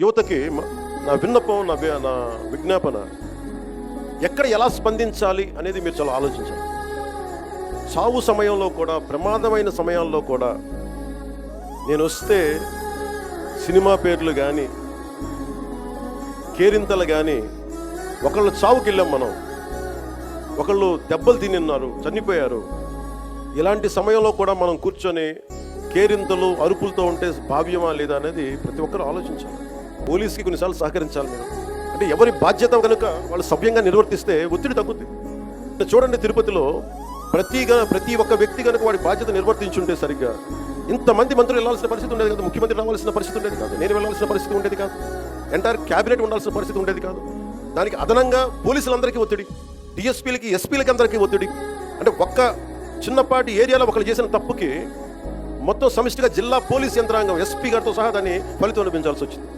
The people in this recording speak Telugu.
యువతకి నా విన్నపం నా నా విజ్ఞాపన ఎక్కడ ఎలా స్పందించాలి అనేది మీరు చాలా ఆలోచించాలి. సావు సమయంలో కూడా ప్రమాదమైన సమయాల్లో కూడా నేను వస్తే సినిమా పేర్లు కానీ కేరింతలు కానీ ఒకళ్ళు చావుకి వెళ్ళాం మనం. ఒకళ్ళు దెబ్బలు తిని ఉన్నారు చనిపోయారు. ఇలాంటి సమయంలో కూడా మనం కూర్చొని కేరింతలు అరుపులతో ఉంటే భావ్యమా లేదా అనేది ప్రతి ఒక్కరు ఆలోచించాలి. పోలీస్కి కొన్నిసార్లు సహకరించాలి మీరు అంటే ఎవరి బాధ్యత కనుక వాళ్ళు సభ్యంగా నిర్వర్తిస్తే ఒత్తిడి తగ్గుద్ది. చూడండి తిరుపతిలో ప్రతిగా ప్రతి ఒక్క వ్యక్తి కనుక వాడి బాధ్యత నిర్వర్తించుంటే సరిగ్గా ఇంతమంది మంత్రులు వెళ్ళాల్సిన పరిస్థితి ఉండేది కాదు. ముఖ్యమంత్రి రావాల్సిన పరిస్థితి ఉండేది కాదు. నేను వెళ్ళాల్సిన పరిస్థితి ఉండేది కాదు. ఎంటైర్ క్యాబినెట్ ఉండాల్సిన పరిస్థితి ఉండేది కాదు. దానికి అదనంగా పోలీసులందరికీ ఒత్తిడి. డిఎస్పీలకి ఎస్పీలకి అందరికీ ఒత్తిడి. అంటే ఒక్క చిన్నపాటి ఏరియాలో ఒకరు చేసిన తప్పుకి మొత్తం సమిష్టిగా జిల్లా పోలీస్ యంత్రాంగం ఎస్పీ గారితో సహా దాన్ని ఫలితం అనిపించాల్సి వచ్చింది.